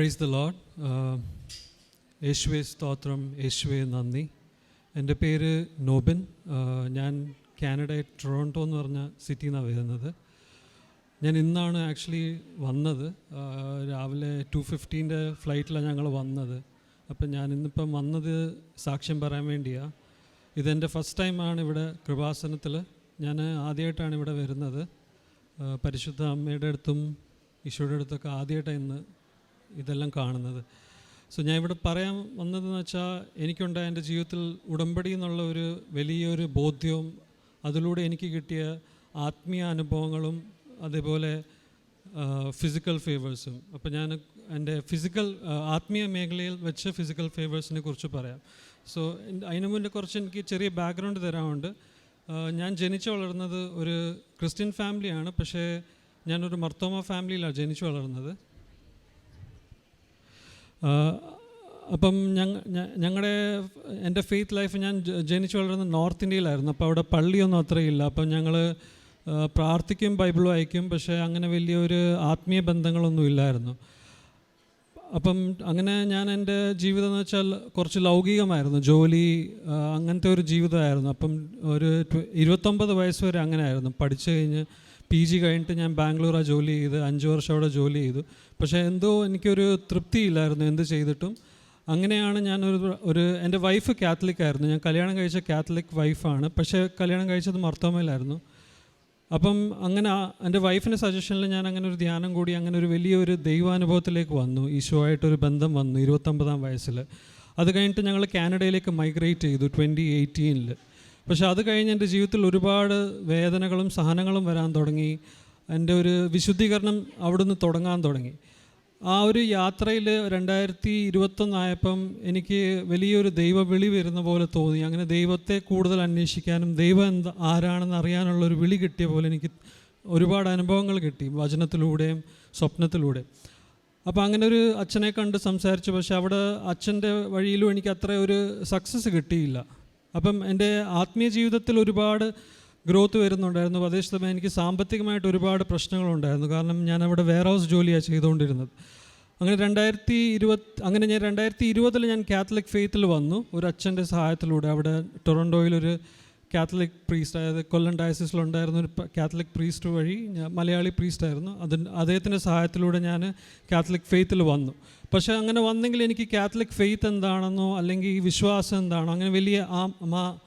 Praise the load യേശുവെ സ്തോത്രം. യേശുവെ നന്ദി. എന്റെ പേര് നോബിൻ. ഞാൻ കാനഡ ടൊറോണ്ടോ എന്ന് പറഞ്ഞ സിറ്റിയിൽ നിന്നാണ് വരുന്നത്. ഞാൻ ഇന്നാണ് ആക്ച്വലി വന്നത്. രാവിലെ ടു ഫിഫ്റ്റീന്റെ ഫ്ലൈറ്റിലാണ് ഞങ്ങൾ വന്നത്. അപ്പം ഞാൻ ഇന്നിപ്പം വന്നത് സാക്ഷ്യം പറയാൻ വേണ്ടിയാണ് ഇതെന്റെ ഫസ്റ്റ് ടൈമാണ് ഇവിടെ കൃപാസനത്തിൽ. ഞാൻ ആദ്യമായിട്ടാണ് ഇവിടെ വരുന്നത്. പരിശുദ്ധ അമ്മയുടെ അടുത്തും ഈശോയുടെ അടുത്തൊക്കെ ആദ്യമായിട്ടാണ് ഇന്ന് ഇതെല്ലാം കാണുന്നത്. സോ ഞാൻ ഇവിടെ പറയാൻ വന്നതെന്ന് വെച്ചാൽ എനിക്കുണ്ടായ എന്റെ ജീവിതത്തിൽ ഉടമ്പടി എന്നുള്ള ഒരു വലിയൊരു ബോധ്യവും അതിലൂടെ എനിക്ക് കിട്ടിയ ആത്മീയ അനുഭവങ്ങളും അതേപോലെ ഫിസിക്കൽ ഫേവേഴ്സും അപ്പോൾ ഞാൻ എന്റെ ഫിസിക്കൽ ആത്മീയ മേഖലയിൽ വെച്ച് ഫിസിക്കൽ ഫേവേഴ്സിനെ കുറിച്ച് പറയാം. സോ അതിനു മുന്നേ കുറച്ച് എനിക്ക് ചെറിയ ബാക്ക്ഗ്രൗണ്ട് തരാറുണ്ട് ഞാൻ ജനിച്ചു വളർന്നത് ഒരു ക്രിസ്ത്യൻ ഫാമിലിയാണ് പക്ഷേ ഞാനൊരു മർത്തോമ ഫാമിലിയിലാണ് ജനിച്ചു വളർന്നത്. അപ്പം ഞങ്ങ ഞങ്ങളുടെ എന്റെ ഫെയ്ത്ത് ലൈഫ് ഞാൻ ജനിച്ചു വളർന്ന നോർത്ത് ഇന്ത്യയിലായിരുന്നു. അപ്പോൾ അവിടെ പള്ളിയൊന്നും അത്രയില്ല. അപ്പം ഞങ്ങൾ പ്രാർത്ഥിക്കും ബൈബിൾ വായിക്കും പക്ഷേ അങ്ങനെ വലിയൊരു ആത്മീയ ബന്ധങ്ങളൊന്നും ഇല്ലായിരുന്നു. അപ്പം അങ്ങനെ ഞാൻ എന്റെ ജീവിതം എന്ന് വെച്ചാൽ കുറച്ച് ലൗകികമായിരുന്നു. ജോലി അങ്ങനത്തെ ഒരു ജീവിതമായിരുന്നു. അപ്പം ഒരു ഇരുപത്തൊമ്പത് വയസ്സ് വരെ അങ്ങനെ ആയിരുന്നു പഠിച്ചു കഴിഞ്ഞ് പി ജി കഴിഞ്ഞിട്ട് ഞാൻ ബാംഗ്ലൂരാണ് ജോലി ചെയ്ത് അഞ്ച് വർഷം അവിടെ ജോലി ചെയ്തു. പക്ഷേ എന്തോ എനിക്കൊരു തൃപ്തിയില്ലായിരുന്നു എന്ത് ചെയ്തിട്ടും. അങ്ങനെയാണ് ഞാനൊരു ഒരു എന്റെ വൈഫ് കാത്തലിക് ആയിരുന്നു. ഞാൻ കല്യാണം കഴിച്ച കാത്തലിക് വൈഫാണ് പക്ഷേ കല്യാണം കഴിച്ചത് മർത്തോമയിലായിരുന്നു. അപ്പം അങ്ങനെ ആ- എന്റെ വൈഫിന്റെ സജഷനിൽ ഞാൻ അങ്ങനെ ഒരു ധ്യാനം കൂടി അങ്ങനെ ഒരു വലിയൊരു ദൈവാനുഭവത്തിലേക്ക് വന്നു. ഈശോയായിട്ടൊരു ബന്ധം വന്നു ഇരുപത്തൊമ്പതാം വയസ്സിൽ അത് കഴിഞ്ഞിട്ട് ഞങ്ങൾ കാനഡയിലേക്ക് മൈഗ്രേറ്റ് ചെയ്തു ട്വന്റി എയ്റ്റീനിൽ പക്ഷെ അത് കഴിഞ്ഞ് എന്റെ ജീവിതത്തിൽ ഒരുപാട് വേദനകളും സഹനങ്ങളും വരാൻ തുടങ്ങി. എന്റെ ഒരു വിശുദ്ധീകരണം അവിടുന്ന് തുടങ്ങാൻ തുടങ്ങി. ആ ഒരു യാത്രയിൽ രണ്ടായിരത്തി ഇരുപത്തൊന്നായപ്പം എനിക്ക് വലിയൊരു ദൈവവിളി വരുന്ന പോലെ തോന്നി. അങ്ങനെ ദൈവത്തെ കൂടുതൽ അന്വേഷിക്കാനും ദൈവം എന്താ ആരാണെന്ന് അറിയാനുള്ള ഒരു വിളി കിട്ടിയ പോലെ എനിക്ക് ഒരുപാട് അനുഭവങ്ങൾ കിട്ടി വചനത്തിലൂടെയും സ്വപ്നത്തിലൂടെയും. അപ്പോൾ അങ്ങനെ ഒരു അച്ഛനെ കണ്ട് സംസാരിച്ചു. പക്ഷേ അവിടെ അച്ഛന്റെ വഴിയിലും എനിക്ക് അത്ര ഒരു സക്സസ് കിട്ടിയില്ല. അപ്പം എന്റെ ആത്മീയ ജീവിതത്തിൽ ഒരുപാട് ഗ്രോത്ത് വരുന്നുണ്ടായിരുന്നു. അതേ സമയം എനിക്ക് സാമ്പത്തികമായിട്ട് ഒരുപാട് പ്രശ്നങ്ങളുണ്ടായിരുന്നു. കാരണം ഞാൻ അവിടെ വെയർ ഹൗസ് ജോലിയാണ് ചെയ്തുകൊണ്ടിരുന്നത്. അങ്ങനെ രണ്ടായിരത്തി ഇരുപത് അങ്ങനെ ഞാൻ രണ്ടായിരത്തി ഇരുപതിൽ ഞാൻ കാത്തലിക് ഫെയ്ത്തിൽ വന്നു. ഒരു അച്ഛന്റെ സഹായത്തിലൂടെ അവിടെ ടൊറൻഡോയിലൊരു കാത്തലിക് പ്രീസ്റ്റ് അതായത് കൊല്ലം ഡയസിസിലുണ്ടായിരുന്ന ഒരു കാത്തലിക് പ്രീസ്റ്റ് വഴി മലയാളി പ്രീസ്റ്റായിരുന്നു അതിന് അദ്ദേഹത്തിന്റെ സഹായത്തിലൂടെ ഞാൻ കാത്തലിക് ഫെയ്ത്തിൽ വന്നു. പക്ഷേ അങ്ങനെ വന്നെങ്കിൽ എനിക്ക് കാത്തലിക് ഫെയ്ത്ത് എന്താണെന്നോ അല്ലെങ്കിൽ ഈ വിശ്വാസം എന്താണോ അങ്ങനെ വലിയ ആ മാ-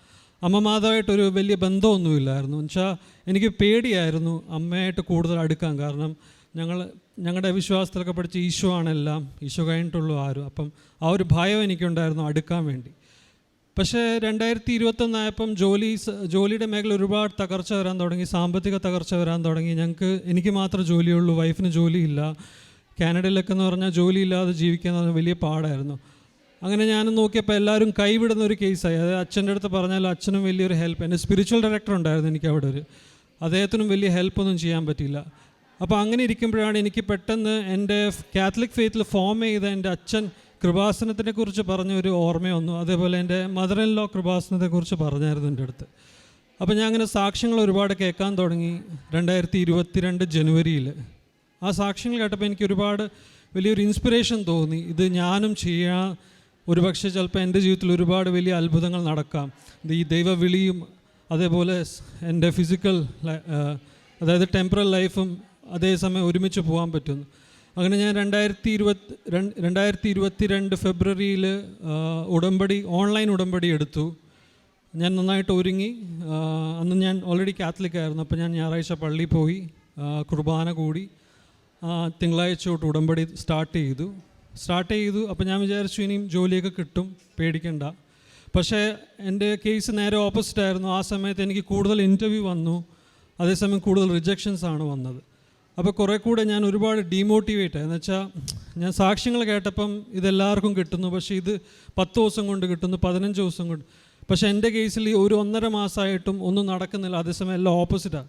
അമ്മമാതായിട്ടൊരു വലിയ ബന്ധമൊന്നുമില്ലായിരുന്നു. എന്നുവെച്ചാൽ എനിക്ക് പേടിയായിരുന്നു അമ്മയായിട്ട് കൂടുതൽ അടുക്കാൻ കാരണം ഞങ്ങൾ ഞങ്ങളുടെ വിശ്വാസത്തിലൊക്കെ പഠിച്ച ഈശോ ആണെല്ലാം ഈശോ കഴിഞ്ഞിട്ടുള്ളൂ ആരും. അപ്പം ആ ഒരു ഭയം എനിക്കുണ്ടായിരുന്നു അടുക്കാൻ വേണ്ടി. പക്ഷേ രണ്ടായിരത്തി ഇരുപത്തൊന്നായപ്പം ജോലി ജോലിയുടെ മേഖല ഒരുപാട് തകർച്ച വരാൻ തുടങ്ങി സാമ്പത്തിക തകർച്ച വരാൻ തുടങ്ങി. ഞങ്ങൾക്ക് എനിക്ക് മാത്രമേ ജോലിയുള്ളൂ വൈഫിന് ജോലിയില്ല. കാനഡയിലൊക്കെ എന്ന് പറഞ്ഞാൽ ജോലിയില്ലാതെ ജീവിക്കാൻ വലിയ പാടായിരുന്നു. അങ്ങനെ ഞാൻ നോക്കിയപ്പോൾ എല്ലാവരും കൈവിടുന്ന ഒരു കേസായി. അതായത് അച്ഛന്റെ അടുത്ത് പറഞ്ഞാൽ അച്ഛനും വലിയൊരു ഹെൽപ്പ് എന്റെ സ്പിരിച്വൽ ഡയറക്ടർ ഉണ്ടായിരുന്നു എനിക്ക് അവിടെ ഒരു. അദ്ദേഹത്തിനും വലിയ ഹെൽപ്പൊന്നും ചെയ്യാൻ പറ്റിയില്ല. അപ്പോൾ അങ്ങനെ ഇരിക്കുമ്പോഴാണ് എനിക്ക് പെട്ടെന്ന് എന്റെ കാത്തലിക് ഫെയ്ത്തിൽ ഫോം ചെയ്ത എന്റെ അച്ഛൻ കൃപാസനത്തിനെ കുറിച്ച് പറഞ്ഞ ഒരു ഓർമ്മ വന്നു. അതേപോലെ എന്റെ മദർ ഇൻ ലോ കൃപാസനത്തെക്കുറിച്ച് പറഞ്ഞായിരുന്നു എന്റെ അടുത്ത്. അപ്പോൾ ഞാൻ അങ്ങനെ സാക്ഷ്യങ്ങൾ ഒരുപാട് കേൾക്കാൻ തുടങ്ങി. രണ്ടായിരത്തി ഇരുപത്തിരണ്ട് ജനുവരിയിൽ. ആ സാക്ഷ്യങ്ങൾ കേട്ടപ്പോൾ എനിക്ക് ഒരുപാട് വലിയൊരു ഇൻസ്പിറേഷൻ തോന്നി. ഇത് ഞാനും ചെയ്യാൻ ഒരുപക്ഷെ ചിലപ്പോൾ എന്റെ ജീവിതത്തിൽ ഒരുപാട് വലിയ അത്ഭുതങ്ങൾ നടക്കാം. ഇത് ഈ ദൈവവിളിയും അതേപോലെ എന്റെ ഫിസിക്കൽ അതായത് ടെമ്പറൽ ലൈഫും അതേസമയം ഒരുമിച്ച് പോകാൻ പറ്റുന്നു. അങ്ങനെ ഞാൻ രണ്ടായിരത്തി ഇരുപത്തി രണ്ട് രണ്ടായിരത്തി ഇരുപത്തി രണ്ട് ഫെബ്രുവരിയിൽ ഉടമ്പടി ഓൺലൈൻ ഉടമ്പടി എടുത്തു. ഞാൻ നന്നായിട്ട് ഒരുങ്ങി. അന്ന് ഞാൻ ഓൾറെഡി കാത്തലിക് ആയിരുന്നു. അപ്പോൾ ഞാൻ ഞായറാഴ്ച പള്ളിയിൽ പോയി. കുർബാന കൂടി. തിങ്കളാഴ്ച തൊട്ട് ഉടമ്പടി സ്റ്റാർട്ട് ചെയ്തു. സ്റ്റാർട്ട് ചെയ്തു. അപ്പോൾ ഞാൻ വിചാരിച്ചു ഇനിയും ജോലിയൊക്കെ കിട്ടും. പേടിക്കണ്ട. പക്ഷേ എന്റെ കേസ് നേരെ ഓപ്പോസിറ്റ് ആയിരുന്നു. ആ സമയത്ത് എനിക്ക് കൂടുതൽ ഇന്റർവ്യൂ വന്നു. അതേസമയം കൂടുതൽ റിജക്ഷൻസ് ആണ് വന്നത്. അപ്പോൾ കുറേ കൂടെ ഞാൻ ഒരുപാട് ഡീമോട്ടിവേറ്റ് എന്ന് വെച്ചാൽ ഞാൻ സാക്ഷ്യങ്ങൾ കേട്ടപ്പം ഇതെല്ലാവർക്കും കിട്ടുന്നു. പക്ഷേ ഇത് പത്ത് ദിവസം കൊണ്ട് കിട്ടുന്നു പതിനഞ്ച് ദിവസം കൊണ്ട്. പക്ഷേ എന്റെ കേസിൽ ഒരു ഒന്നര മാസമായിട്ടും ഒന്നും നടക്കുന്നില്ല. അതേസമയം എല്ലാം ഓപ്പോസിറ്റാണ്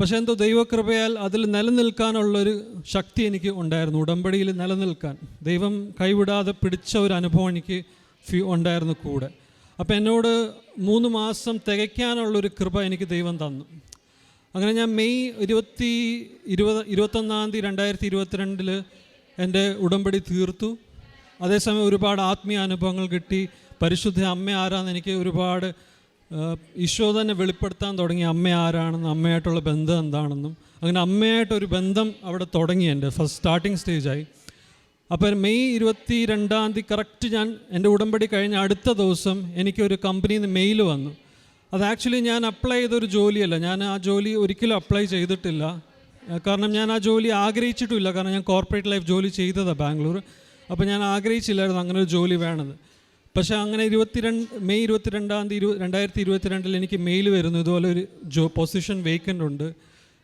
പക്ഷേ എന്തോ ദൈവകൃപയാൽ അതിൽ നിലനിൽക്കാനുള്ളൊരു ശക്തി എനിക്ക് ഉണ്ടായിരുന്നു ഉടമ്പടിയിൽ നിലനിൽക്കാൻ. ദൈവം കൈവിടാതെ പിടിച്ച ഒരു അനുഭവം എനിക്ക് ഫീ ഉണ്ടായിരുന്നു കൂടെ. അപ്പോൾ എന്നോട് മൂന്ന് മാസം തികയ്ക്കാനുള്ളൊരു കൃപ എനിക്ക് ദൈവം തന്നു. അങ്ങനെ ഞാൻ മെയ് ഇരുപത്തി ഇരുപത് ഇരുപത്തൊന്നാം തീയതി രണ്ടായിരത്തി ഇരുപത്തിരണ്ടിൽ എന്റെ ഉടമ്പടി തീർത്തു. അതേസമയം ഒരുപാട് ആത്മീയ അനുഭവങ്ങൾ കിട്ടി. പരിശുദ്ധ അമ്മ ആരാന്ന് എനിക്ക് ഒരുപാട് ഈശോ തന്നെ വെളിപ്പെടുത്താൻ തുടങ്ങി അമ്മ ആരാണെന്നും അമ്മയായിട്ടുള്ള ബന്ധം എന്താണെന്നും. അങ്ങനെ അമ്മയായിട്ടൊരു ബന്ധം അവിടെ തുടങ്ങി എന്റെ ഫസ്റ്റ് സ്റ്റാർട്ടിങ് സ്റ്റേജായി അപ്പോൾ മെയ് ഇരുപത്തി രണ്ടാം തീയതി കറക്റ്റ് ഞാൻ എന്റെ ഉടമ്പടി കഴിഞ്ഞ അടുത്ത ദിവസം എനിക്കൊരു കമ്പനിയിൽ നിന്ന് മെയിൽ വന്നു. അത് ആക്ച്വലി ഞാൻ അപ്ലൈ ചെയ്തൊരു ജോലിയല്ല. ഞാൻ ആ ജോലി ഒരിക്കലും അപ്ലൈ ചെയ്തിട്ടില്ല. കാരണം ഞാൻ ആ ജോലി ആഗ്രഹിച്ചിട്ടുമില്ല. കാരണം ഞാൻ കോർപ്പറേറ്റ് ലൈഫ് ജോലി ചെയ്തതാണ് ബാംഗ്ലൂർ. അപ്പോൾ ഞാൻ ആഗ്രഹിച്ചില്ലായിരുന്നു അങ്ങനെ ഒരു ജോലി വേണമെന്ന്. പക്ഷേ അങ്ങനെ ഇരുപത്തിരണ്ട് മെയ് ഇരുപത്തിരണ്ടാം തീയതി ഇരു രണ്ടായിരത്തി ഇരുപത്തിരണ്ടിൽ എനിക്ക് മെയിൽ വരുന്നു. ഇതുപോലെ ഒരു ജോ പൊസിഷൻ വേക്കന്റ് ഉണ്ട്.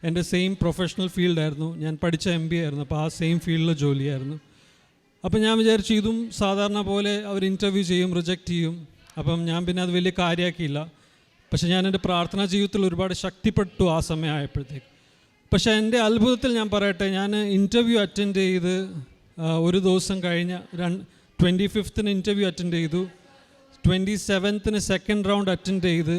എന്റെ സെയിം പ്രൊഫഷണൽ ഫീൽഡായിരുന്നു ഞാൻ പഠിച്ച എം ബി ആയിരുന്നു. അപ്പോൾ ആ സെയിം ഫീൽഡിലെ ജോലിയായിരുന്നു. അപ്പം ഞാൻ വിചാരിച്ചു ഇതും സാധാരണ പോലെ അവർ ഇന്റർവ്യൂ ചെയ്യും റിജക്റ്റ് ചെയ്യും. അപ്പം ഞാൻ പിന്നെ അത് വലിയ കാര്യമാക്കിയില്ല. പക്ഷെ ഞാൻ എന്റെ പ്രാർത്ഥനാ ജീവിതത്തിൽ ഒരുപാട് ശക്തിപ്പെട്ടു ആ സമയമായപ്പോഴത്തേക്ക്. പക്ഷേ എന്റെ അത്ഭുതത്തിൽ ഞാൻ പറയട്ടെ ഞാൻ ഇന്റർവ്യൂ അറ്റൻഡ് ചെയ്ത് ഒരു ദിവസം കഴിഞ്ഞ രണ്ട് ട്വന്റി ഫിഫ്ത്തിന് ഇന്റർവ്യൂ അറ്റൻഡ് ചെയ്തു. ട്വന്റി സെവൻത്തിന് സെക്കൻഡ് റൗണ്ട് അറ്റൻഡ് ചെയ്ത്.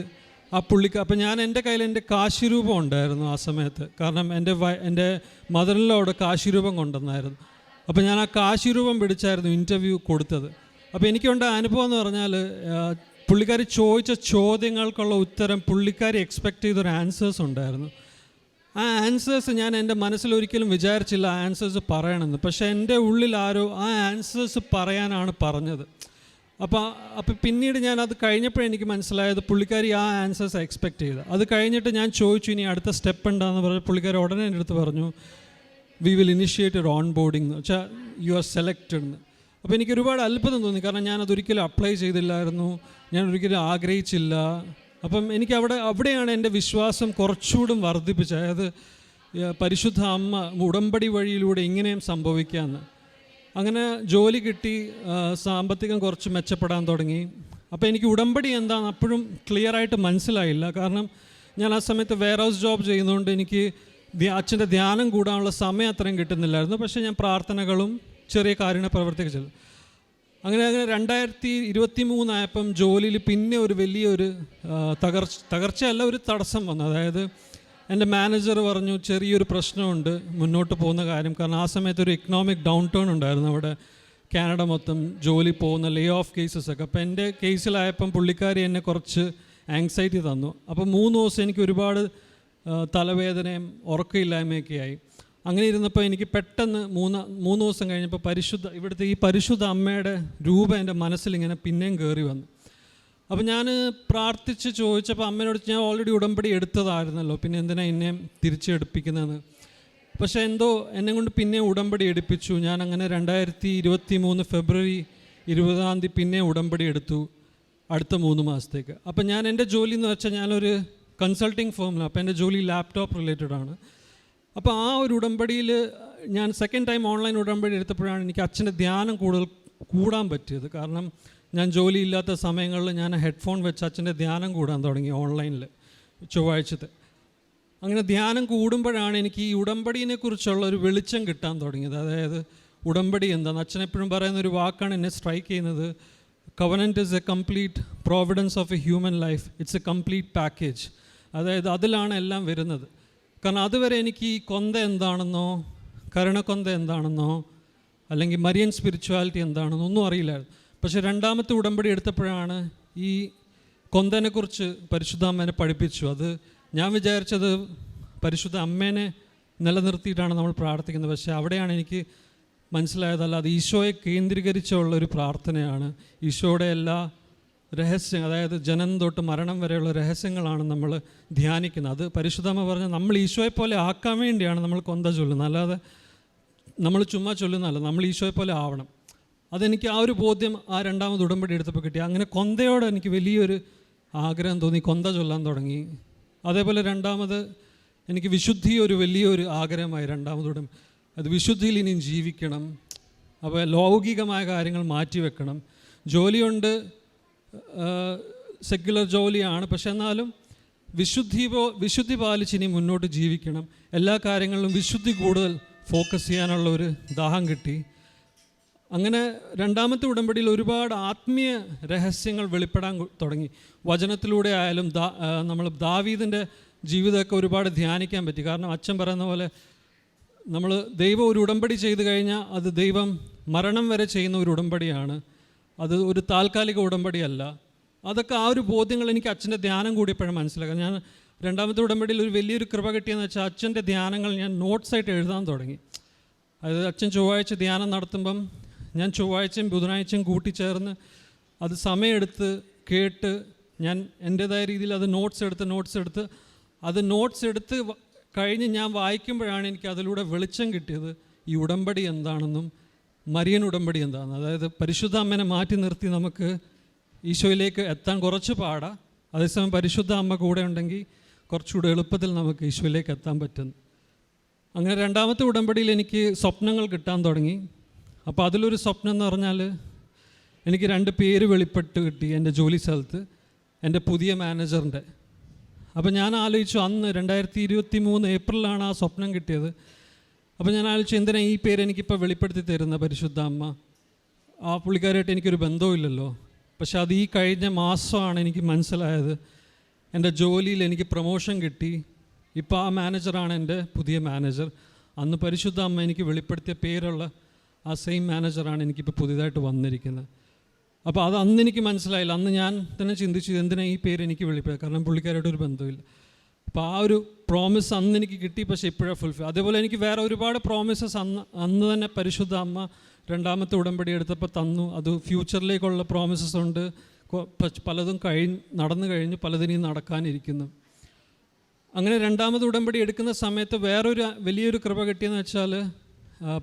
ആ പുള്ളിക്ക് അപ്പം ഞാൻ എന്റെ കയ്യിൽ എന്റെ കാശിരൂപം ഉണ്ടായിരുന്നു ആ സമയത്ത്. കാരണം എന്റെ എന്റെ മദറിലോട് കാശിരൂപം കൊണ്ടുവന്നായിരുന്നു. അപ്പോൾ ഞാൻ ആ കാശിരൂപം പിടിച്ചായിരുന്നു ഇന്റർവ്യൂ കൊടുത്തത്. അപ്പോൾ എനിക്കുണ്ട അനുഭവം എന്ന് പറഞ്ഞാൽ പുള്ളിക്കാരി ചോദിച്ച ചോദ്യങ്ങൾക്കുള്ള ഉത്തരം പുള്ളിക്കാരി എക്സ്പെക്റ്റ് ചെയ്തൊരു ആൻസേഴ്സ് ഉണ്ടായിരുന്നു. ആ ആൻസേഴ്സ് ഞാൻ എന്റെ മനസ്സിൽ ഒരിക്കലും വിചാരിച്ചില്ല ആൻസേഴ്സ് പറയണമെന്ന്. പക്ഷേ എന്റെ ഉള്ളിൽ ആരോ ആ ആൻസേഴ്സ് പറയാനാണ് പറഞ്ഞത്. അപ്പോൾ അപ്പോൾ പിന്നീട് ഞാൻ അത് കഴിഞ്ഞപ്പോഴേ എനിക്ക് മനസ്സിലായത് പുള്ളിക്കാരി ആ ആൻസേഴ്സ് എക്സ്പെക്റ്റ് ചെയ്ത്. അത് കഴിഞ്ഞിട്ട് ഞാൻ ചോദിച്ചു ഇനി അടുത്ത സ്റ്റെപ്പ് ഉണ്ടാന്ന് പറഞ്ഞ് പുള്ളിക്കാരി ഉടനെ എന്റെ അടുത്ത് പറഞ്ഞു we will initiate onboarding എന്ന് വെച്ചാൽ യു ആർ സെലക്റ്റഡ് എന്ന് അപ്പോൾ എനിക്ക് ഒരുപാട് അത്ഭുതം തോന്നി. കാരണം ഞാൻ അതൊരിക്കലും അപ്ലൈ ചെയ്തില്ലായിരുന്നു. ഞാൻ ഒരിക്കലും ആഗ്രഹിച്ചില്ല. അപ്പം എനിക്ക് അവിടെ അവിടെയാണ് എന്റെ വിശ്വാസം കുറച്ചുകൂടും വർദ്ധിപ്പിച്ചത്. അതായത് പരിശുദ്ധ അമ്മ ഉടമ്പടി വഴിയിലൂടെ ഇങ്ങനെയും സംഭവിക്കാമെന്ന് അങ്ങനെ ജോലി കിട്ടി സാമ്പത്തികം കുറച്ച് മെച്ചപ്പെടാൻ തുടങ്ങി. അപ്പോൾ എനിക്ക് ഉടമ്പടി എന്താണെന്ന് അപ്പോഴും ക്ലിയറായിട്ട് മനസ്സിലായില്ല. കാരണം ഞാൻ ആ സമയത്ത് വെയർ ഹൗസ് ജോബ് ചെയ്യുന്നതുകൊണ്ട് എനിക്ക് അച്ഛന്റെ ധ്യാനം കൂടാനുള്ള സമയം അത്രയും കിട്ടുന്നില്ലായിരുന്നു. പക്ഷേ ഞാൻ പ്രാർത്ഥനകളും ചെറിയ കാര്യങ്ങൾ പ്രവർത്തിക്കുക ചെയ്തു അങ്ങനെ അങ്ങനെ രണ്ടായിരത്തി ഇരുപത്തി മൂന്നായപ്പം ജോലിയിൽ പിന്നെ ഒരു വലിയൊരു തകർച്ച തകർച്ചയല്ല ഒരു തടസ്സം വന്നു. അതായത് എന്റെ മാനേജർ പറഞ്ഞു ചെറിയൊരു പ്രശ്നമുണ്ട് മുന്നോട്ട് പോകുന്ന കാര്യം. കാരണം ആ സമയത്ത് ഒരു ഇക്കണോമിക് ഡൗൺ ടേൺ ഉണ്ടായിരുന്നു അവിടെ. കാനഡ മൊത്തം ജോലി പോകുന്ന ലേ ഓഫ് കേസസ് ഒക്കെ. അപ്പോൾ എന്റെ കേസിലായപ്പം പുള്ളിക്കാരി എന്നെ കുറച്ച് ആങ്സൈറ്റി തന്നു. അപ്പോൾ മൂന്ന് ദിവസം എനിക്ക് ഒരുപാട് തലവേദനയും ഉറക്കമില്ലായ്മയൊക്കെ ആയി. അങ്ങനെ ഇരുന്നപ്പോൾ എനിക്ക് പെട്ടെന്ന് മൂന്ന് മൂന്ന് ദിവസം കഴിഞ്ഞപ്പോൾ പരിശുദ്ധ ഇവിടുത്തെ ഈ പരിശുദ്ധ അമ്മയുടെ രൂപം എന്റെ മനസ്സിൽ ഇങ്ങനെ പിന്നെയും കയറി വന്നു. അപ്പോൾ ഞാൻ പ്രാർത്ഥിച്ച് ചോദിച്ചപ്പോൾ അമ്മയോട് ഞാൻ ഓൾറെഡി ഉടമ്പടി എടുത്തതായിരുന്നല്ലോ പിന്നെ എന്തിനാ എന്നെ തിരിച്ചെടുപ്പിക്കുന്നതെന്ന്. പക്ഷേ എന്തോ എന്നെ കൊണ്ട് പിന്നെ ഉടമ്പടി എടുപ്പിച്ചു. ഞാൻ അങ്ങനെ രണ്ടായിരത്തി ഇരുപത്തി മൂന്ന് ഫെബ്രുവരി ഇരുപതാം തീയതി പിന്നെ ഉടമ്പടി എടുത്തു അടുത്ത മൂന്ന് മാസത്തേക്ക്. അപ്പം ഞാൻ എന്റെ ജോലി എന്ന് വെച്ചാൽ ഞാനൊരു കൺസൾട്ടിങ് ഫേമിലാണ് അപ്പോൾ എന്റെ ജോലി ലാപ്ടോപ്പ് റിലേറ്റഡ് ആണ്. അപ്പോൾ ആ ഒരു ഉടമ്പടിയിൽ ഞാൻ സെക്കൻഡ് ടൈം ഓൺലൈൻ ഉടമ്പടി എടുത്തപ്പോഴാണ് എനിക്ക് അച്ഛന്റെ ധ്യാനം കൂടുതൽ കൂടാൻ പറ്റിയത്. കാരണം ഞാൻ ജോലിയില്ലാത്ത സമയങ്ങളിൽ ഞാൻ ഹെഡ്ഫോൺ വെച്ച് അച്ഛന്റെ ധ്യാനം കൂടാൻ തുടങ്ങി ഓൺലൈനിൽ ചൊവ്വാഴ്ചത്തെ. അങ്ങനെ ധ്യാനം കൂടുമ്പോഴാണ് എനിക്ക് ഈ ഉടമ്പടിയെ കുറിച്ചുള്ള ഒരു വെളിച്ചം കിട്ടാൻ തുടങ്ങിയത്. അതായത് ഉടമ്പടി എന്താണ് അച്ഛൻ എപ്പോഴും പറയുന്ന ഒരു വാക്കാണ് എന്നെ സ്ട്രൈക്ക് ചെയ്യുന്നത്. Covenant is a complete providence of a human life it's a complete package അതായത് അതിലാണ് എല്ലാം വരുന്നത്. കാരണം അതുവരെ എനിക്ക് ഈ കൊന്ത എന്താണെന്നോ കരുണക്കൊന്ത എന്താണെന്നോ അല്ലെങ്കിൽ മരിയൻ സ്പിരിച്വാലിറ്റി എന്താണെന്നോ ഒന്നും അറിയില്ലായിരുന്നു. പക്ഷെ രണ്ടാമത്തെ ഉടമ്പടി എടുത്തപ്പോഴാണ് ഈ കൊന്തനെക്കുറിച്ച് പരിശുദ്ധ അമ്മേനെ പഠിപ്പിച്ചു. അത് ഞാൻ വിചാരിച്ചത് പരിശുദ്ധ അമ്മേനെ നിലനിർത്തിയിട്ടാണ് നമ്മൾ പ്രാർത്ഥിക്കുന്നത്. പക്ഷേ അവിടെയാണ് എനിക്ക് മനസ്സിലായതല്ല അത് ഈശോയെ കേന്ദ്രീകരിച്ചുള്ള ഒരു പ്രാർത്ഥനയാണ്. ഈശോയുടെ എല്ലാ രഹസ്യം അതായത് ജനം തൊട്ട് മരണം വരെയുള്ള രഹസ്യങ്ങളാണ് നമ്മൾ ധ്യാനിക്കുന്നത്. അത് പരിശുദ്ധമ്മ പറഞ്ഞ നമ്മൾ ഈശോയെ പോലെ ആക്കാൻ വേണ്ടിയാണ് നമ്മൾ കൊന്ത ചൊല്ലുന്നത്. അല്ലാതെ നമ്മൾ ചുമ്മാ ചൊല്ലുന്നതല്ല നമ്മൾ ഈശോയെ പോലെ ആവണം. അതെനിക്ക് ആ ഒരു ബോധ്യം ആ രണ്ടാമത് ഉടമ്പടി എടുത്തപ്പോൾ കിട്ടി. അങ്ങനെ കൊന്തയോട് എനിക്ക് വലിയൊരു ആഗ്രഹം തോന്നി കൊന്ത ചൊല്ലാൻ തുടങ്ങി. അതേപോലെ രണ്ടാമത് എനിക്ക് വിശുദ്ധി ഒരു വലിയൊരു ആഗ്രഹമായി രണ്ടാമത് ഉടമ്പ അത് വിശുദ്ധിയിൽ ഇനിയും ജീവിക്കണം. അപ്പോൾ ലൗകികമായ കാര്യങ്ങൾ മാറ്റിവെക്കണം. ജോലിയുണ്ട് സെക്യുലർ ജോലിയാണ്. പക്ഷെ എന്നാലും വിശുദ്ധി വിശുദ്ധി പാലിച്ച് ഇനി മുന്നോട്ട് ജീവിക്കണം. എല്ലാ കാര്യങ്ങളിലും വിശുദ്ധി കൂടുതൽ ഫോക്കസ് ചെയ്യാനുള്ള ഒരു ദാഹം കിട്ടി. അങ്ങനെ രണ്ടാമത്തെ ഉടമ്പടിയിൽ ഒരുപാട് ആത്മീയ രഹസ്യങ്ങൾ വെളിപ്പെടാൻ തുടങ്ങി. വചനത്തിലൂടെ ആയാലും ദാ നമ്മൾ ദാവീദിന്റെ ജീവിതമൊക്കെ ഒരുപാട് ധ്യാനിക്കാൻ പറ്റി. കാരണം അച്ഛൻ പറയുന്ന പോലെ നമ്മൾ ദൈവം ഒരു ഉടമ്പടി ചെയ്തു കഴിഞ്ഞാൽ അത് ദൈവം മരണം വരെ ചെയ്യുന്ന ഒരു ഉടമ്പടിയാണ്. അത് ഒരു താൽക്കാലിക ഉടമ്പടിയല്ല. അതൊക്കെ ആ ഒരു ബോധ്യങ്ങൾ എനിക്ക് അച്ഛന്റെ ധ്യാനം കൂടിയപ്പോഴും മനസ്സിലാക്കാം ഞാൻ രണ്ടാമത്തെ ഉടമ്പടിയിൽ ഒരു വലിയൊരു കൃപ കിട്ടിയെന്ന് വെച്ചാൽ അച്ഛന്റെ ധ്യാനങ്ങൾ ഞാൻ നോട്ട്സായിട്ട് എഴുതാൻ തുടങ്ങി. അതായത് അച്ഛൻ ചൊവ്വാഴ്ച ധ്യാനം നടത്തുമ്പം ഞാൻ ചൊവ്വാഴ്ചയും ബുധനാഴ്ചയും കൂട്ടിച്ചേർന്ന് അത് സമയമെടുത്ത് കേട്ട് ഞാൻ എന്റെതായ രീതിയിൽ അത് നോട്ട്സ് എടുത്ത് നോട്ട്സ് എടുത്ത് അത് നോട്ട്സ് എടുത്ത് കഴിഞ്ഞ് ഞാൻ വായിക്കുമ്പോഴാണ് എനിക്ക് അതിലൂടെ വെളിച്ചം കിട്ടിയത് ഈ ഉടമ്പടി എന്താണെന്നും മരിയൻ ഉടമ്പടി എന്താണ്? അതായത് പരിശുദ്ധ അമ്മനെ മാറ്റി നിർത്തി നമുക്ക് ഈശോയിലേക്ക് എത്താൻ കുറച്ച് പാടാ. അതേസമയം പരിശുദ്ധ അമ്മ കൂടെ ഉണ്ടെങ്കിൽ കുറച്ചുകൂടെ എളുപ്പത്തിൽ നമുക്ക് ഈശോയിലേക്ക് എത്താൻ പറ്റുന്നു അങ്ങനെ രണ്ടാമത്തെ ഉടമ്പടിയിൽ എനിക്ക് സ്വപ്നങ്ങൾ കിട്ടാൻ തുടങ്ങി. അപ്പോൾ അതിലൊരു സ്വപ്നം എന്ന് പറഞ്ഞാൽ എനിക്ക് രണ്ട് പേര് വെളിപ്പെട്ട് കിട്ടി എന്റെ ജോലി സ്ഥലത്ത് എന്റെ പുതിയ മാനേജറിന്റെ. അപ്പോൾ ഞാൻ ആലോചിച്ചു അന്ന് രണ്ടായിരത്തി ഇരുപത്തി മൂന്ന് ഏപ്രിലാണ് ആ സ്വപ്നം കിട്ടിയത്. അപ്പോൾ ഞാൻ ആലോചിച്ചു എന്തിനാണ് ഈ പേര് എനിക്കിപ്പോൾ വെളിപ്പെടുത്തി തരുന്ന പരിശുദ്ധ അമ്മ? ആ പുള്ളിക്കാരായിട്ട് എനിക്കൊരു ബന്ധവുമില്ലല്ലോ. പക്ഷെ അത് ഈ കഴിഞ്ഞ മാസമാണ് എനിക്ക് മനസ്സിലായത്. എന്റെ ജോലിയിൽ എനിക്ക് പ്രൊമോഷൻ കിട്ടി. ഇപ്പോൾ ആ മാനേജറാണ് എന്റെ പുതിയ മാനേജർ. അന്ന് പരിശുദ്ധ അമ്മ എനിക്ക് വെളിപ്പെടുത്തിയ പേരുള്ള ആ സെയിം മാനേജറാണ് എനിക്കിപ്പോൾ പുതിയതായിട്ട് വന്നിരിക്കുന്നത്. അപ്പോൾ അത് അന്ന് എനിക്ക് മനസ്സിലായില്ല. അന്ന് ഞാൻ തന്നെ ചിന്തിച്ചു എന്തിനാണ് ഈ പേര് എനിക്ക് വെളിപ്പെടുത്തുക? കാരണം പുള്ളിക്കാരായിട്ട് ഒരു ബന്ധമില്ല അപ്പോൾ ആ ഒരു പ്രോമിസ് അന്ന് എനിക്ക് കിട്ടി പക്ഷേ ഇപ്പോഴാണ് ഫുൾഫിൽ അതേപോലെ എനിക്ക് വേറെ ഒരുപാട് പ്രോമിസസ് അന്ന് അന്ന് തന്നെ പരിശുദ്ധ അമ്മ രണ്ടാമത്തെ ഉടമ്പടി എടുത്തപ്പോൾ തന്നു. അത് ഫ്യൂച്ചറിലേക്കുള്ള പ്രോമിസസ് ഉണ്ട്. പലതും കഴിഞ്ഞ് നടന്നു കഴിഞ്ഞ് പലതിനും നടക്കാനിരിക്കുന്നു. അങ്ങനെ രണ്ടാമത് ഉടമ്പടി എടുക്കുന്ന സമയത്ത് വേറൊരു വലിയൊരു കൃപ കിട്ടിയെന്ന് വെച്ചാൽ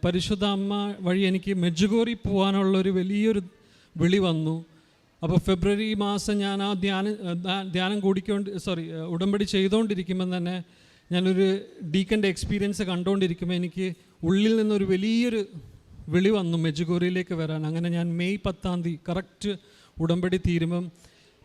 പരിശുദ്ധ അമ്മ വഴി എനിക്ക് മെജുഗോറി പോകാനുള്ള ഒരു വലിയൊരു വിളി വന്നു. അപ്പോൾ ഫെബ്രുവരി മാസം ഞാൻ ആ ധ്യാനം ധ്യാനം കൂടിക്കൊണ്ട് സോറി ഉടമ്പടി ചെയ്തുകൊണ്ടിരിക്കുമ്പം തന്നെ ഞാനൊരു ഡീക്കന്റെ എക്സ്പീരിയൻസ് കണ്ടുകൊണ്ടിരിക്കുമ്പോൾ എനിക്ക് ഉള്ളിൽ നിന്നൊരു വലിയൊരു വിളി വന്നു മെജുഗോറിയിലേക്ക് വരാൻ. അങ്ങനെ ഞാൻ മെയ് പത്താം തീയതി കറക്റ്റ് ഉടമ്പടി തീരുമ്പം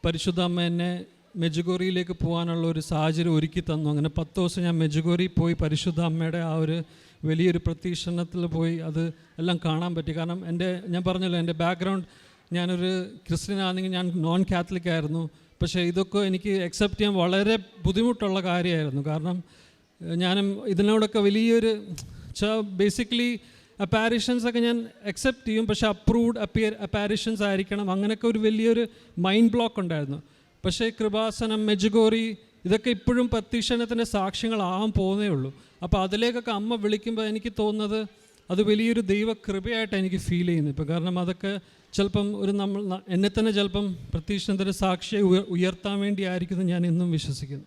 പരിശുദ്ധ അമ്മ എന്നെ മെജുഗോറിയിലേക്ക് പോകാനുള്ള ഒരു സാഹചര്യം ഒരുക്കി തന്നു. അങ്ങനെ പത്ത് ദിവസം ഞാൻ മെജുഗോറി പോയി പരിശുദ്ധ അമ്മയുടെ ആ ഒരു വലിയൊരു പ്രതീക്ഷണത്തിൽ പോയി അത് എല്ലാം കാണാൻ പറ്റി. കാരണം എന്റെ ഞാൻ പറഞ്ഞല്ലോ എന്റെ ബാക്ക്ഗ്രൗണ്ട് ഞാനൊരു ക്രിസ്ത്യൻ ആണെങ്കിൽ ഞാൻ നോൺ കാത്തലിക് ആയിരുന്നു. പക്ഷേ ഇതൊക്കെ എനിക്ക് അക്സെപ്റ്റ് ചെയ്യാൻ വളരെ ബുദ്ധിമുട്ടുള്ള കാര്യമായിരുന്നു. കാരണം ഞാനും ഇതിനോടൊക്കെ വലിയൊരു ബേസിക്കലി അപ്പാരിഷൻസ് ഒക്കെ ഞാൻ അക്സെപ്റ്റ് ചെയ്യും. പക്ഷേ അപ്രൂവ്ഡ് അപ്പിയർ അപ്പാരിഷൻസ് ആയിരിക്കണം. അങ്ങനെയൊക്കെ ഒരു വലിയൊരു മൈൻഡ് ബ്ലോക്ക് ഉണ്ടായിരുന്നു. പക്ഷേ കൃപാസനം മെജുഗോറി ഇതൊക്കെ ഇപ്പോഴും പ്രത്യക്ഷണത്തിന്റെ സാക്ഷ്യങ്ങളാവാൻ പോകുന്നേ ഉള്ളൂ. അപ്പോൾ അതിലേക്കൊക്കെ അമ്മ വിളിക്കുമ്പോൾ എനിക്ക് തോന്നുന്നത് അത് വലിയൊരു ദൈവകൃപയായിട്ട് എനിക്ക് ഫീൽ ചെയ്യുന്നു ഇപ്പോൾ കാരണം അതൊക്കെ ചിലപ്പം ഒരു നമ്മൾ എന്നെ തന്നെ ചിലപ്പം പ്രത്യക്ഷണത്തിന്റെ സാക്ഷിയെ ഉയർ ഉയർത്താൻ വേണ്ടി ആയിരിക്കുന്നു ഞാൻ ഇന്നും വിശ്വസിക്കുന്നു.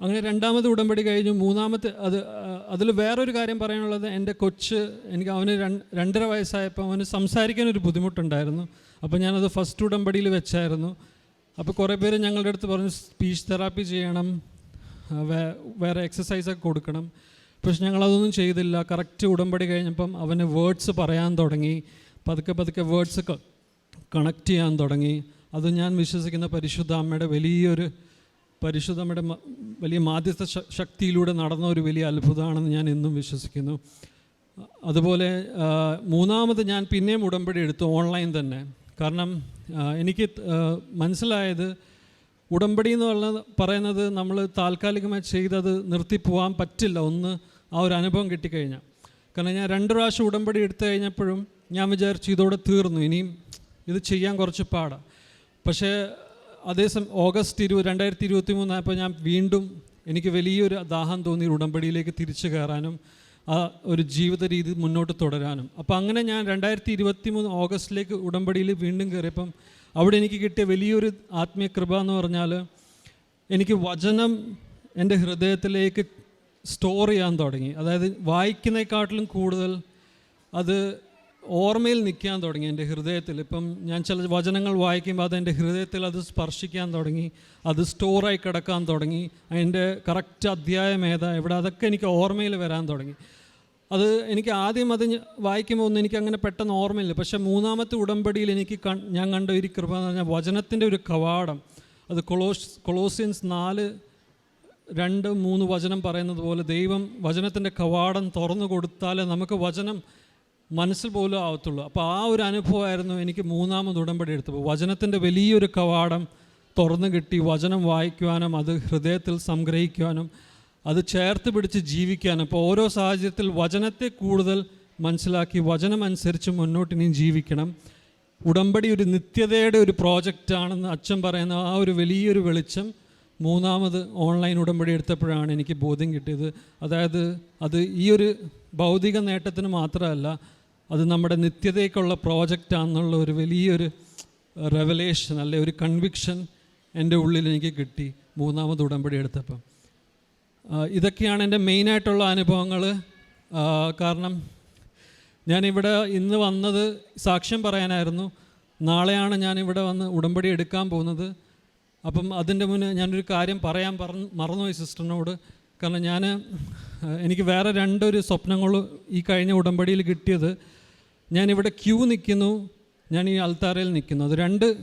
അങ്ങനെ രണ്ടാമത് ഉടമ്പടി കഴിഞ്ഞു. മൂന്നാമത്തെ അത് അതിൽ വേറൊരു കാര്യം പറയാനുള്ളത് എന്റെ കൊച്ച് എനിക്ക് അവന് രണ്ട് രണ്ടര വയസ്സായപ്പോൾ അവന് സംസാരിക്കാൻ ഒരു ബുദ്ധിമുട്ടുണ്ടായിരുന്നു. അപ്പോൾ ഞാനത് ഫസ്റ്റ് ഉടമ്പടിയിൽ വെച്ചായിരുന്നു. അപ്പോൾ കുറേ പേര് ഞങ്ങളുടെ അടുത്ത് പറഞ്ഞു സ്പീച്ച് തെറാപ്പി ചെയ്യണം വേറെ എക്സസൈസൊക്കെ കൊടുക്കണം. പക്ഷെ ഞങ്ങളതൊന്നും ചെയ്തില്ല. കറക്റ്റ് ഉടമ്പടി കഴിഞ്ഞപ്പം അവന് വേർഡ്സ് പറയാൻ തുടങ്ങി. പതുക്കെ പതുക്കെ വേർഡ്സ് കണക്ട് ചെയ്യാൻ തുടങ്ങി. അത് ഞാൻ വിശ്വസിക്കുന്ന പരിശുദ്ധ അമ്മയുടെ വലിയൊരു പരിശുദ്ധ അമ്മയുടെ വലിയ മാധ്യസ്ഥ ശക്തിയിലൂടെ നടന്ന ഒരു വലിയ അത്ഭുതമാണെന്ന് ഞാൻ ഇന്നും വിശ്വസിക്കുന്നു. അതുപോലെ മൂന്നാമത് ഞാൻ പിന്നെയും ഉടമ്പടി എടുത്തു ഓൺലൈൻ തന്നെ. കാരണം എനിക്ക് മനസ്സിലായത് ഉടമ്പടി എന്ന് പറയുന്നത് പറയുന്നത് നമ്മൾ താൽക്കാലികമായി ചെയ്തത് നിർത്തിപ്പോവാൻ പറ്റില്ല. ഒന്ന് ആ ഒരു അനുഭവം കിട്ടിക്കഴിഞ്ഞാൽ കാരണം ഞാൻ രണ്ട് പ്രാവശ്യം ഉടമ്പടി എടുത്തു കഴിഞ്ഞപ്പോഴും ഞാൻ വിചാരിച്ചു ഇതോടെ തീർന്നു. ഇനിയും ഇത് ചെയ്യാൻ കുറച്ച് പാടാണ് പക്ഷേ അതേസമയം ഓഗസ്റ്റ് ഇരുപത് രണ്ടായിരത്തി ഇരുപത്തി മൂന്നായപ്പോൾ ഞാൻ വീണ്ടും എനിക്ക് വലിയൊരു ദാഹം തോന്നി ഉടമ്പടിയിലേക്ക് തിരിച്ചു കയറാനും ആ ഒരു ജീവിത രീതി മുന്നോട്ട് തുടരാനും. അപ്പോൾ അങ്ങനെ ഞാൻ രണ്ടായിരത്തി ഇരുപത്തി മൂന്ന് ഓഗസ്റ്റിലേക്ക് ഉടമ്പടിയിൽ വീണ്ടും കയറിയപ്പം അവിടെ എനിക്ക് കിട്ടിയ വലിയൊരു ആത്മീയ കൃപ എന്ന് പറഞ്ഞാൽ എനിക്ക് വചനം എന്റെ ഹൃദയത്തിലേക്ക് സ്റ്റോർ ചെയ്യാൻ തുടങ്ങി. അതായത് വായിക്കുന്നതിനെക്കാട്ടിലും കൂടുതൽ അത് ഓർമ്മയിൽ നിൽക്കാൻ തുടങ്ങി എന്റെ ഹൃദയത്തിൽ. ഇപ്പം ഞാൻ ചില വചനങ്ങൾ വായിക്കുമ്പോൾ അത് എന്റെ ഹൃദയത്തിൽ അത് സ്പർശിക്കാൻ തുടങ്ങി അത് സ്റ്റോറായി കിടക്കാൻ തുടങ്ങി അതിന്റെ കറക്റ്റ് അധ്യായം ഏതാ എവിടെ അതൊക്കെ എനിക്ക് ഓർമ്മയിൽ വരാൻ തുടങ്ങി. അത് എനിക്ക് ആദ്യം അത് വായിക്കുമ്പോൾ ഒന്നും എനിക്ക് അങ്ങനെ പെട്ടെന്ന് ഓർമ്മയില്ല. പക്ഷേ മൂന്നാമത്തെ ഉടമ്പടിയിൽ എനിക്ക് ഞാൻ കണ്ട ഒരു കൃപ എന്ന് പറഞ്ഞാൽ വചനത്തിന്റെ ഒരു കവാടം. അത് കൊളോസ് കൊളോസിയൻസ് നാല് രണ്ട് മൂന്ന് വചനം പറയുന്നത് പോലെ ദൈവം വചനത്തിന്റെ കവാടം തുറന്നു കൊടുത്താൽ നമുക്ക് വചനം മനസ്സിൽ പോലും ആവത്തുള്ളൂ. അപ്പോൾ ആ ഒരു അനുഭവമായിരുന്നു എനിക്ക് മൂന്നാമത് ഉടമ്പടി എടുത്തപ്പോൾ വചനത്തിന്റെ വലിയൊരു കവാടം തുറന്നു കിട്ടി. വചനം വായിക്കുവാനും അത് ഹൃദയത്തിൽ സംഗ്രഹിക്കുവാനും അത് ചേർത്ത് പിടിച്ച് ജീവിക്കാനും അപ്പോൾ ഓരോ സാഹചര്യത്തിൽ വചനത്തെ കൂടുതൽ മനസ്സിലാക്കി വചനമനുസരിച്ച് മുന്നോട്ട് ഇനിയും ജീവിക്കണം. ഉടമ്പടി ഒരു നിത്യതയുടെ ഒരു പ്രോജക്റ്റാണെന്ന് അച്ഛൻ പറയുന്ന ആ ഒരു വലിയൊരു വെളിച്ചം മൂന്നാമത് ഓൺലൈൻ ഉടമ്പടി എടുത്തപ്പോഴാണ് എനിക്ക് ബോധ്യം കിട്ടിയത്. അതായത് അത് ഈ ഒരു ഭൗതിക നേട്ടത്തിന് മാത്രമല്ല അത് നമ്മുടെ നിത്യതയ്ക്കുള്ള പ്രോജക്റ്റാണെന്നുള്ള ഒരു വലിയൊരു റെവലേഷൻ അല്ലെ ഒരു കൺവിക്ഷൻ എന്റെ ഉള്ളിൽ എനിക്ക് കിട്ടി മൂന്നാമത് ഉടമ്പടി എടുത്തപ്പം. ഇതൊക്കെയാണ് എന്റെ മെയിനായിട്ടുള്ള അനുഭവങ്ങൾ കാരണം ഞാനിവിടെ ഇന്ന് വന്നത് സാക്ഷ്യം പറയാനായിരുന്നു. നാളെയാണ് ഞാനിവിടെ വന്ന് ഉടമ്പടി എടുക്കാൻ പോകുന്നത്. അപ്പം അതിന്റെ മുന്നേ ഞാനൊരു കാര്യം പറയാൻ പറഞ്ഞു മറന്നുപോയി സിസ്റ്ററിനോട്. കാരണം ഞാൻ എനിക്ക് വേറെ രണ്ടൊരു സ്വപ്നങ്ങൾ ഈ കഴിഞ്ഞ ഉടമ്പടിയിൽ കിട്ടിയത്. ഞാനിവിടെ ക്യൂ നിൽക്കുന്നു. ഞാൻ ഈ അൽത്താറയിൽ നിൽക്കുന്നു. അത് രണ്ട്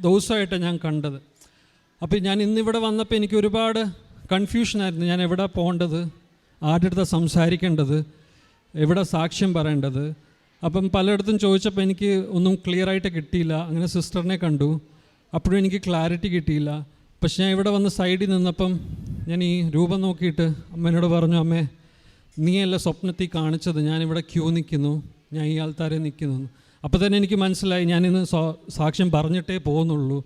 ദിവസമായിട്ടാണ് ഞാൻ കണ്ടത്. അപ്പോൾ ഞാൻ ഇന്നിവിടെ വന്നപ്പോൾ എനിക്ക് ഒരുപാട് കൺഫ്യൂഷനായിരുന്നു ഞാൻ എവിടെ പോകേണ്ടത്? ആരുടെ അടുത്ത് സംസാരിക്കേണ്ടത്? എവിടെ സാക്ഷ്യം പറയേണ്ടത്? അപ്പം പലയിടത്തും ചോദിച്ചപ്പോൾ എനിക്ക് ഒന്നും ക്ലിയറായിട്ട് കിട്ടിയില്ല. അങ്ങനെ സിസ്റ്ററിനെ കണ്ടു. അപ്പോഴും എനിക്ക് ക്ലാരിറ്റി കിട്ടിയില്ല. പക്ഷെ ഞാൻ ഇവിടെ വന്ന് സൈഡിൽ നിന്നപ്പം ഞാൻ ഈ രൂപം നോക്കിയിട്ട് അമ്മേനോട് പറഞ്ഞു അമ്മേ നീയല്ല സ്വപ്നത്തിൽ കാണിച്ചത്? ഞാനിവിടെ ക്യൂ നിൽക്കുന്നു. ഞാൻ ഈ ആൾത്താരെ നിൽക്കുന്നു എന്ന്." അപ്പോൾ തന്നെ എനിക്ക് മനസ്സിലായി ഞാനിന്ന് സാക്ഷ്യം പറഞ്ഞിട്ടേ പോകുന്നുള്ളൂ.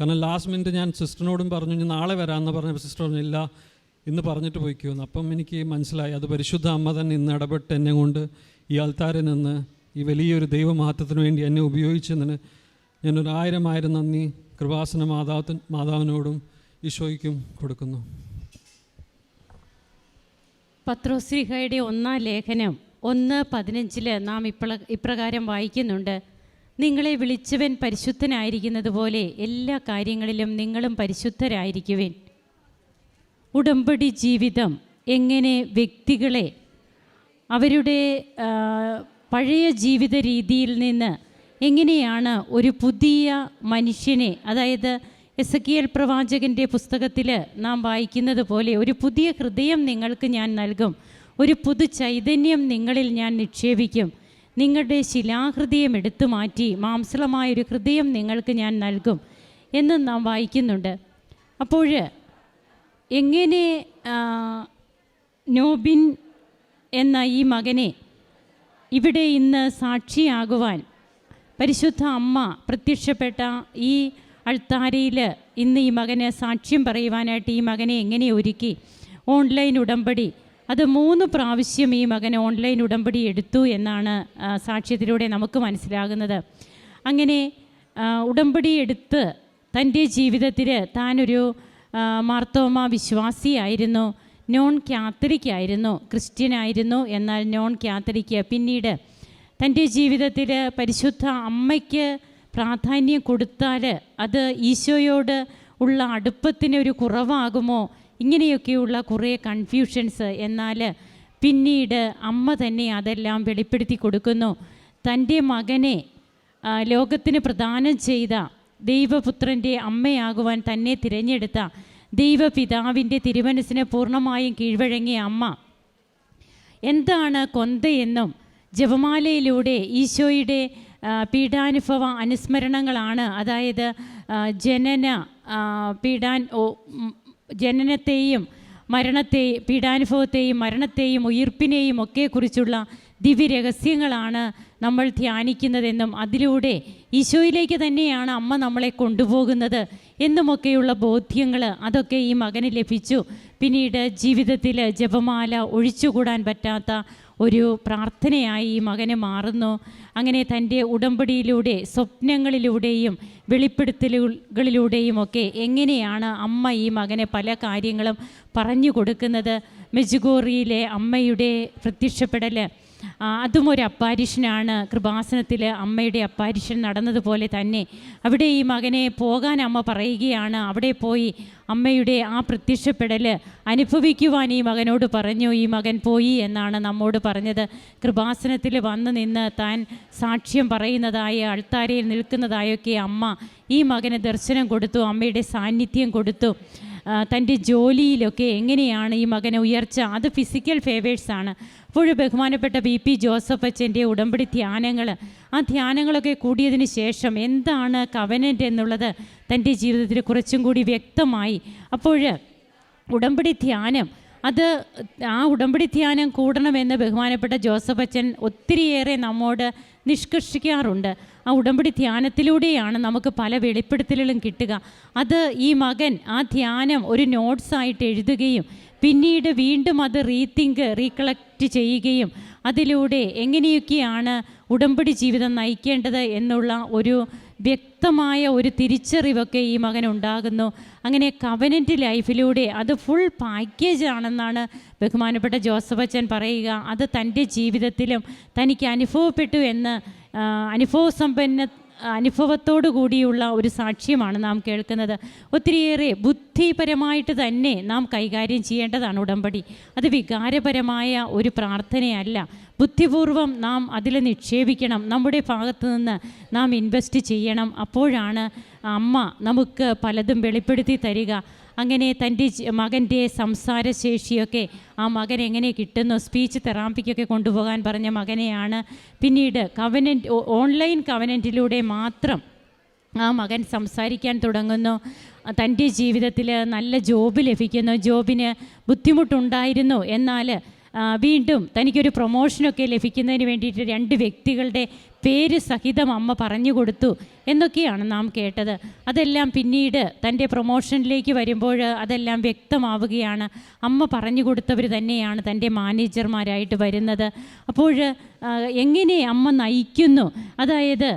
കാരണം ലാസ്റ്റ് മിനിറ്റ് ഞാൻ സിസ്റ്ററിനോടും പറഞ്ഞു "ഇനി നാളെ വരാമെന്ന് പറഞ്ഞപ്പോൾ സിസ്റ്റർ പറഞ്ഞില്ല ഇന്ന് പറഞ്ഞിട്ട് പോയിക്കുമെന്ന് അപ്പം എനിക്ക് മനസ്സിലായി അത് പരിശുദ്ധ അമ്മ തന്നെ ഇന്ന് ഇടപെട്ട് എന്നെ കൊണ്ട് ഈ ആൾത്താരിൽ നിന്ന് ഈ വലിയൊരു ദൈവമാറ്റത്തിന് വേണ്ടി എന്നെ ഉപയോഗിച്ചതിന് ഞാനൊരു ആയിരം ആയിരം നന്ദി കൃപാസന മാതാവത്തി മാതാവിനോടും ഈശോയ്ക്കും കൊടുക്കുന്നു. പത്രോശ്രീഹയുടെ ഒന്നാം ലേഖനം. ഒന്ന് പതിനഞ്ചിൽ നാം ഇപ്പള ഇപ്രകാരം വായിക്കുന്നുണ്ട്. നിങ്ങളെ വിളിച്ചവൻ പരിശുദ്ധനായിരിക്കുന്നത് പോലെ എല്ലാ കാര്യങ്ങളിലും നിങ്ങളും പരിശുദ്ധരായിരിക്കുവിൻ. ഉടമ്പടി ജീവിതം എങ്ങനെ വ്യക്തികളെ അവരുടെ പഴയ ജീവിത രീതിയിൽ നിന്ന് എങ്ങനെയാണ് ഒരു പുതിയ മനുഷ്യനെ അതായത് എസ് കെ എൽ പ്രവാചകന്റെ പുസ്തകത്തിൽ നാം വായിക്കുന്നത് പോലെ ഒരു പുതിയ ഹൃദയം നിങ്ങൾക്ക് ഞാൻ നൽകും. ഒരു പുതു ചൈതന്യം നിങ്ങളിൽ ഞാൻ നിക്ഷേപിക്കും. നിങ്ങളുടെ ശിലാഹൃദയം എടുത്തു മാറ്റി മാംസളമായൊരു ഹൃദയം നിങ്ങൾക്ക് ഞാൻ നൽകും എന്ന് നാം വായിക്കുന്നുണ്ട്. അപ്പോൾ എങ്ങനെ നോബിൻ എന്ന ഈ മകനെ ഇവിടെ ഇന്ന് സാക്ഷിയാകുവാൻ പരിശുദ്ധ അമ്മ പ്രത്യക്ഷപ്പെട്ട ഈ അൾത്താരയിൽ ഇന്ന് ഈ മകന് സാക്ഷ്യം പറയുവാനായിട്ട് ഈ മകനെ എങ്ങനെ ഒരുക്കി? ഓൺലൈൻ ഉടമ്പടി അത് മൂന്ന് പ്രാവശ്യം ഈ മകൻ ഓൺലൈൻ ഉടമ്പടി എടുത്തു എന്നാണ് സാക്ഷ്യത്തിലൂടെ നമുക്ക് മനസ്സിലാകുന്നത്. അങ്ങനെ ഉടമ്പടി എടുത്ത് തന്റെ ജീവിതത്തിൽ താനൊരു മാർത്തോമ വിശ്വാസിയായിരുന്നു നോൺ കാത്തലിക് ആയിരുന്നു ക്രിസ്ത്യൻ ആയിരുന്നു. എന്നാൽ നോൺ കാത്തലിക്ക് പിന്നീട് തന്റെ ജീവിതത്തിൽ പരിശുദ്ധ അമ്മയ്ക്ക് പ്രാധാന്യം കൊടുത്താൽ അത് ഈശോയോട് ഉള്ള അടുപ്പത്തിന് ഒരു കുറവാകുമോ ഇങ്ങനെയൊക്കെയുള്ള കുറേ കൺഫ്യൂഷൻസ് എന്നാൽ പിന്നീട് അമ്മ തന്നെ അതെല്ലാം വെളിപ്പെടുത്തി കൊടുക്കുന്നു. തന്റെ മകനെ ലോകത്തിന് പ്രദാനം ചെയ്ത ദൈവപുത്രന്റെ അമ്മയാകുവാൻ തന്നെ തിരഞ്ഞെടുത്ത ദൈവപിതാവിന്റെ തിരുമനസ്സിനെ പൂർണമായും കീഴ്വഴങ്ങിയ അമ്മ. എന്താണ് കൊന്തയെന്നും ജപമാലയിലൂടെ ഈശോയുടെ പീഡാനുഭവ അനുസ്മരണങ്ങളാണ്. അതായത് ജനന പീഡാൻ ജനനത്തെയും മരണത്തെ പീഡാനുഭവത്തെയും മരണത്തെയും ഉയർപ്പിനെയും ഒക്കെ കുറിച്ചുള്ള ദിവ്യരഹസ്യങ്ങളാണ് നമ്മൾ ധ്യാനിക്കുന്നതെന്നും അതിലൂടെ ഈശോയിലേക്ക് തന്നെയാണ് അമ്മ നമ്മളെ കൊണ്ടുപോകുന്നത് എന്നുമൊക്കെയുള്ള ബോധ്യങ്ങൾ അതൊക്കെ ഈ മകന് ലഭിച്ചു. പിന്നീട് ജീവിതത്തിൽ ജപമാല ഒഴിച്ചുകൂടാൻ പറ്റാത്ത ഒരു പ്രാർത്ഥനയായി ഈ മകന് മാറുന്നു. അങ്ങനെ തന്റെ ഉടമ്പടിയിലൂടെ സ്വപ്നങ്ങളിലൂടെയും വെളിപ്പെടുത്തലുകളിലൂടെയും ഒക്കെ എങ്ങനെയാണ് അമ്മ ഈ മകനെ പല കാര്യങ്ങളും പറഞ്ഞു കൊടുക്കുന്നത്? മെജുഗോറിയിലെ അമ്മയുടെ പ്രത്യക്ഷപ്പെടൽ അതും ഒരു അപ്പാരിഷനാണ്. കൃപാസനത്തിൽ അമ്മയുടെ അപ്പാരിഷൻ നടന്നതുപോലെ തന്നെ അവിടെ ഈ മകനെ പോകാൻ അമ്മ പറയുകയാണ്. അവിടെ പോയി അമ്മയുടെ ആ പ്രത്യക്ഷപ്പെടൽ അനുഭവിക്കുവാൻ ഈ മകനോട് പറഞ്ഞു ഈ മകൻ പോയി എന്നാണ് നമ്മോട് പറഞ്ഞത്. കൃപാസനത്തിൽ വന്ന് നിന്ന് താൻ സാക്ഷ്യം പറയുന്നതായ അൾത്താരയിൽ നിൽക്കുന്നതായൊക്കെ അമ്മ ഈ മകന് ദർശനം കൊടുത്തു അമ്മയുടെ സാന്നിധ്യം കൊടുത്തു. തന്റെ ജോലിയിലൊക്കെ എങ്ങനെയാണ് ഈ മകനെ ഉയർച്ച? അത് ഫിസിക്കൽ ഫേവേഴ്സാണ് അപ്പോഴും ബഹുമാനപ്പെട്ട ബി പി ജോസഫ് അച്ഛന്റെ ഉടമ്പടി ധ്യാനങ്ങൾ ആ ധ്യാനങ്ങളൊക്കെ കൂടിയതിന് ശേഷം എന്താണ് കവനന്റ് എന്നുള്ളത് തന്റെ ജീവിതത്തിൽ കുറച്ചും കൂടി വ്യക്തമായി. അപ്പോൾ ഉടമ്പടി ധ്യാനം അത് ആ ഉടമ്പടി ധ്യാനം കൂടണമെന്ന് ബഹുമാനപ്പെട്ട ജോസഫ് അച്ഛൻ ഒത്തിരിയേറെ നമ്മോട് നിഷ്കർഷിക്കാറുണ്ട്. ആ ഉടമ്പടി ധ്യാനത്തിലൂടെയാണ് നമുക്ക് പല വെളിപ്പെടുത്തലുകളും കിട്ടുക. അത് ഈ മകൻ ആ ധ്യാനം ഒരു നോട്ട്സായിട്ട് എഴുതുകയും പിന്നീട് വീണ്ടും അത് റീതിങ്ക് റീകളക്ട് ചെയ്യുകയും അതിലൂടെ എങ്ങനെയൊക്കെയാണ് ഉടമ്പടി ജീവിതം നയിക്കേണ്ടത് എന്നുള്ള ഒരു വ്യക്തമായ ഒരു തിരിച്ചറിവൊക്കെ ഈ മകൻ ഉണ്ടാകുന്നു. അങ്ങനെ കവനന്റ് ലൈഫിലൂടെ അത് ഫുൾ പാക്കേജ് ആണെന്നാണ് ബഹുമാനപ്പെട്ട ജോസഫ് അച്ഛൻ പറയുക. അത് തന്റെ ജീവിതത്തിലും തനിക്ക് അനുഭവപ്പെട്ടു എന്ന് അനുഭവസമ്പന്ന അനുഭവത്തോടു കൂടിയുള്ള ഒരു സാക്ഷ്യമാണ് നാം കേൾക്കുന്നത്. ഒത്തിരിയേറെ ബുദ്ധിപരമായിട്ട് തന്നെ നാം കൈകാര്യം ചെയ്യേണ്ടതാണ് ഉടമ്പടി. അത് വികാരപരമായ ഒരു പ്രാർത്ഥനയല്ല. ബുദ്ധിപൂർവം നാം അതിൽ നിക്ഷേപിക്കണം. നമ്മുടെ ഭാഗത്തു നിന്ന് നാം ഇൻവെസ്റ്റ് ചെയ്യണം. അപ്പോഴാണ് അമ്മ നമുക്ക് പലതും വെളിപ്പെടുത്തി തരിക. അങ്ങനെ തന്റെ മകന്റെ സംസാരശേഷിയൊക്കെ ആ മകൻ എങ്ങനെ കിട്ടുന്നു സ്പീച്ച് തെറാപ്പിക്കൊക്കെ കൊണ്ടുപോകാൻ പറഞ്ഞ മകനെയാണ്. പിന്നീട് കവനന്റ് ഓൺലൈൻ കവനന്റിലൂടെ മാത്രം ആ മകൻ സംസാരിക്കാൻ തുടങ്ങുന്നു. തന്റെ ജീവിതത്തിൽ നല്ല ജോബ് ലഭിക്കുന്നു. ജോബിന് ബുദ്ധിമുട്ടുണ്ടായിരുന്നു. എന്നാൽ വീണ്ടും തനിക്കൊരു പ്രൊമോഷനൊക്കെ ലഭിക്കുന്നതിന് വേണ്ടിയിട്ട് രണ്ട് വ്യക്തികളുടെ പേര് സഹിതം അമ്മ പറഞ്ഞു കൊടുത്തു എന്നൊക്കെയാണ് നാം കേട്ടത്. അതെല്ലാം പിന്നീട് തന്റെ പ്രൊമോഷനിലേക്ക് വരുമ്പോൾ അതെല്ലാം വ്യക്തമാവുകയാണ്. അമ്മ പറഞ്ഞു കൊടുത്തവർ തന്നെയാണ് തന്റെ മാനേജർമാരായിട്ട് വരുന്നത്. അപ്പോൾ എങ്ങനെ അമ്മ നയിക്കുന്നു? അതായത്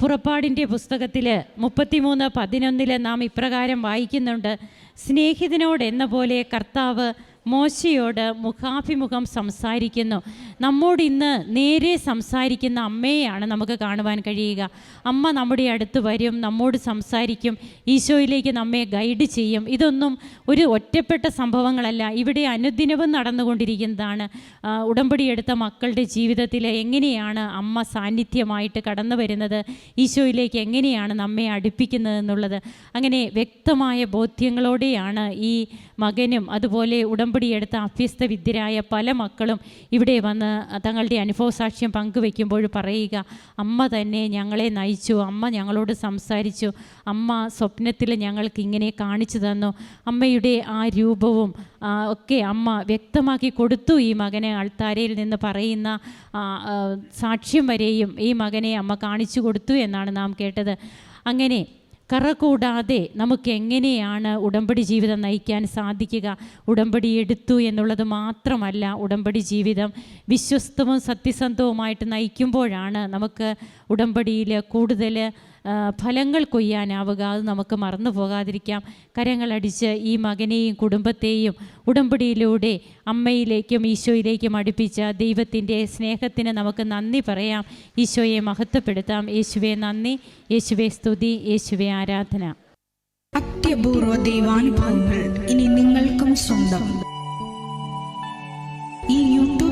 പുറപ്പാടിന്റെ പുസ്തകത്തിൽ മുപ്പത്തിമൂന്ന് പതിനൊന്നിൽ നാം ഇപ്രകാരം വായിക്കുന്നുണ്ട്. സ്നേഹിതനോട് എന്ന പോലെ കർത്താവ് മോശയോട് മുഖാഭിമുഖം സംസാരിക്കുന്നു. നമ്മോട് ഇന്ന് നേരെ സംസാരിക്കുന്ന അമ്മയെയാണ് നമുക്ക് കാണുവാൻ കഴിയുക. അമ്മ നമ്മുടെ അടുത്ത് വരും നമ്മോട് സംസാരിക്കും ഈശോയിലേക്ക് നമ്മെ ഗൈഡ് ചെയ്യും. ഇതൊന്നും ഒരു ഒറ്റപ്പെട്ട സംഭവങ്ങളല്ല. ഇവിടെ അനുദിനവും നടന്നുകൊണ്ടിരിക്കുന്നതാണ്. ഉടമ്പടിയെടുത്ത മക്കളുടെ ജീവിതത്തിൽ എങ്ങനെയാണ് അമ്മ സാന്നിധ്യമായിട്ട് കടന്നു വരുന്നത്? ഈശോയിലേക്ക് എങ്ങനെയാണ് നമ്മെ അടുപ്പിക്കുന്നത് എന്നുള്ളത്. അങ്ങനെ വ്യക്തമായ ബോധ്യങ്ങളോടെയാണ് ഈ മകനും അതുപോലെ ഉടമ്പടി എടുത്ത അഭ്യസ്ത വിദ്യരായ പല മക്കളും ഇവിടെ വന്ന് തങ്ങളുടെ അനുഭവ സാക്ഷ്യം പങ്കുവെക്കുമ്പോൾ പറയുക അമ്മ തന്നെ ഞങ്ങളെ നയിച്ചു അമ്മ ഞങ്ങളോട് സംസാരിച്ചു അമ്മ സ്വപ്നത്തിൽ ഞങ്ങൾക്ക് ഇങ്ങനെ കാണിച്ചു തന്നു അമ്മയുടെ ആ രൂപവും ഒക്കെ അമ്മ വ്യക്തമാക്കി കൊടുത്തു ഈ മകനെ അൾത്താരയിൽ നിന്ന് പറയുന്ന സാക്ഷ്യം വരെയും ഈ മകനെ അമ്മ കാണിച്ചു കൊടുത്തു എന്നാണ് നാം കേട്ടത്. അങ്ങനെ കറ കൂടാതെ നമുക്ക് എങ്ങനെയാണ് ഉടമ്പടി ജീവിതം നയിക്കാൻ സാധിക്കുക? ഉടമ്പടി എടുത്തു എന്നുള്ളത് മാത്രമല്ല ഉടമ്പടി ജീവിതം വിശ്വസ്തവും സത്യസന്ധവുമായിട്ട് നയിക്കുമ്പോഴാണ് നമുക്ക് ഉടമ്പടിയിൽ കൂടുതൽ ഫലങ്ങൾ കൊയ്യാനാവുക അത് നമുക്ക് മറന്നു പോകാതിരിക്കാം. കരങ്ങളടിച്ച് ഈ മകനെയും കുടുംബത്തെയും ഉടമ്പടിയിലൂടെ അമ്മയിലേക്കും ഈശോയിലേക്കും അടുപ്പിച്ച ദൈവത്തിന്റെ സ്നേഹത്തിന് നമുക്ക് നന്ദി പറയാം. ഈശോയെ മഹത്വപ്പെടുത്താം. യേശുവെ നന്ദി. യേശുവെ സ്തുതി. യേശുവെ ആരാധന. അത്യപൂർവ ദൈവാനുഭവങ്ങൾ ഇനി നിങ്ങൾക്കും സ്വന്തം.